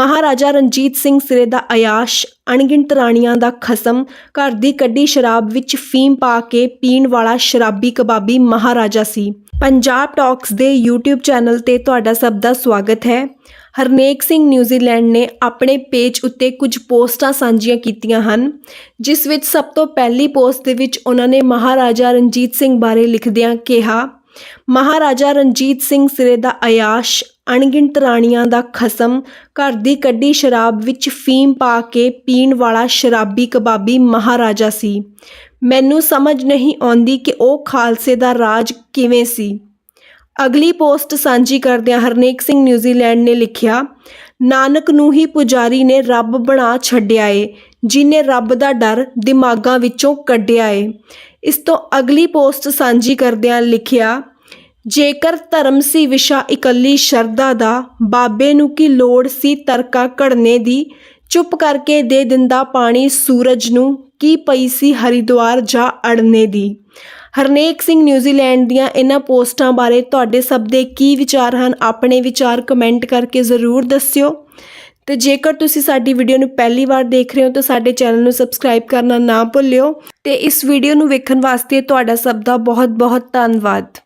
ਮਹਾਰਾਜਾ ਰਣਜੀਤ ਸਿੰਘ ਸਿਰੇ ਦਾ ਅਯਾਸ਼, ਅਣਗਿਣਤ ਰਾਣੀਆਂ ਦਾ ਖਸਮ, ਘਰ ਦੀ ਕੱਢੀ ਸ਼ਰਾਬ ਵਿੱਚ ਫੀਮ ਪਾ ਕੇ ਪੀਣ ਵਾਲਾ ਸ਼ਰਾਬੀ ਕਬਾਬੀ ਮਹਾਰਾਜਾ ਸੀ। ਪੰਜਾਬ ਟਾਕਸ ਦੇ YouTube ਚੈਨਲ ਤੇ ਤੁਹਾਡਾ ਸਭ ਦਾ ਸਵਾਗਤ ਹੈ। ਹਰਨੇਕ ਸਿੰਘ ਨਿਊਜ਼ੀਲੈਂਡ ਨੇ ਆਪਣੇ ਪੇਜ ਉੱਤੇ ਕੁਝ ਪੋਸਟਾਂ ਸਾਂਝੀਆਂ ਕੀਤੀਆਂ ਹਨ, ਜਿਸ ਵਿੱਚ ਸਭ ਤੋਂ ਪਹਿਲੀ ਪੋਸਟ ਦੇ ਵਿੱਚ ਉਹਨਾਂ ਨੇ ਮਹਾਰਾਜਾ ਰਣਜੀਤ ਸਿੰਘ ਬਾਰੇ ਲਿਖਦਿਆਂ ਕਿਹਾ ਮਹਾਰਾਜਾ ਰਣਜੀਤ ਸਿੰਘ ਸਿਰੇ ਦਾ ਅਯਾਸ਼, ਅਣਗਿਣਤ ਰਾਣੀਆਂ ਦਾ ਖਸਮ, ਘਰ ਦੀ ਕੱਢੀ ਸ਼ਰਾਬ ਵਿੱਚ ਫੀਮ ਪਾ ਕੇ ਪੀਣ ਵਾਲਾ ਸ਼ਰਾਬੀ ਕਬਾਬੀ ਮਹਾਰਾਜਾ ਸੀ। ਮੈਨੂੰ ਸਮਝ ਨਹੀਂ ਆਉਂਦੀ ਕਿ ਉਹ ਖਾਲਸੇ ਦਾ ਰਾਜ ਕਿਵੇਂ ਸੀ। ਅਗਲੀ ਪੋਸਟ ਸਾਂਝੀ ਕਰਦਿਆਂ ਹਰਨੇਕ ਸਿੰਘ ਨਿਊਜ਼ੀਲੈਂਡ ਨੇ ਲਿਖਿਆ, ਨਾਨਕ ਨੂੰ ਹੀ ਪੁਜਾਰੀ ਨੇ ਰੱਬ ਬਣਾ ਛੱਡਿਆ ਏ ਜਿਨੇ ਰੱਬ ਦਾ ਡਰ ਦਿਮਾਗਾਂ ਵਿੱਚੋਂ ਕੱਢਿਆ ਏ। ਇਸ ਤੋਂ ਅਗਲੀ ਪੋਸਟ ਸਾਂਝੀ ਕਰਦਿਆਂ ਲਿਖਿਆ, ਜੇਕਰ ਧਰਮ ਸੀ ਵਿਸ਼ਾ ਇਕੱਲੀ ਸ਼ਰਧਾ ਦਾ, ਬਾਬੇ ਨੂੰ ਕੀ ਲੋੜ ਸੀ ਤਰਕਾ ਘੜਨੇ ਦੀ? ਚੁੱਪ ਕਰਕੇ ਦੇ ਦਿੰਦਾ ਪਾਣੀ ਸੂਰਜ ਨੂੰ, ਕੀ ਪਈ ਸੀ ਹਰਿਦੁਆਰ ਜਾਂ ਅੜਨੇ ਦੀ? ਹਰਨੇਕ ਸਿੰਘ ਨਿਊਜ਼ੀਲੈਂਡ ਦੀਆਂ ਇਹਨਾਂ ਪੋਸਟਾਂ ਬਾਰੇ ਤੁਹਾਡੇ ਸਭ ਦੇ ਕੀ ਵਿਚਾਰ ਹਨ, ਆਪਣੇ ਵਿਚਾਰ ਕਮੈਂਟ ਕਰਕੇ ਜ਼ਰੂਰ ਦੱਸਿਓ। ਤੇ ਜੇਕਰ ਤੁਸੀਂ ਸਾਡੀ ਵੀਡੀਓ ਨੂੰ ਪਹਿਲੀ ਵਾਰ ਦੇਖ ਰਹੇ ਹੋ ਤਾਂ ਸਾਡੇ ਚੈਨਲ ਨੂੰ ਸਬਸਕ੍ਰਾਈਬ ਕਰਨਾ ਨਾ ਭੁੱਲਿਓ ਤੇ ਇਸ ਵੀਡੀਓ ਨੂੰ ਵੇਖਣ ਵਾਸਤੇ ਤੁਹਾਡਾ ਸਭ ਦਾ ਬਹੁਤ ਬਹੁਤ ਧੰਨਵਾਦ।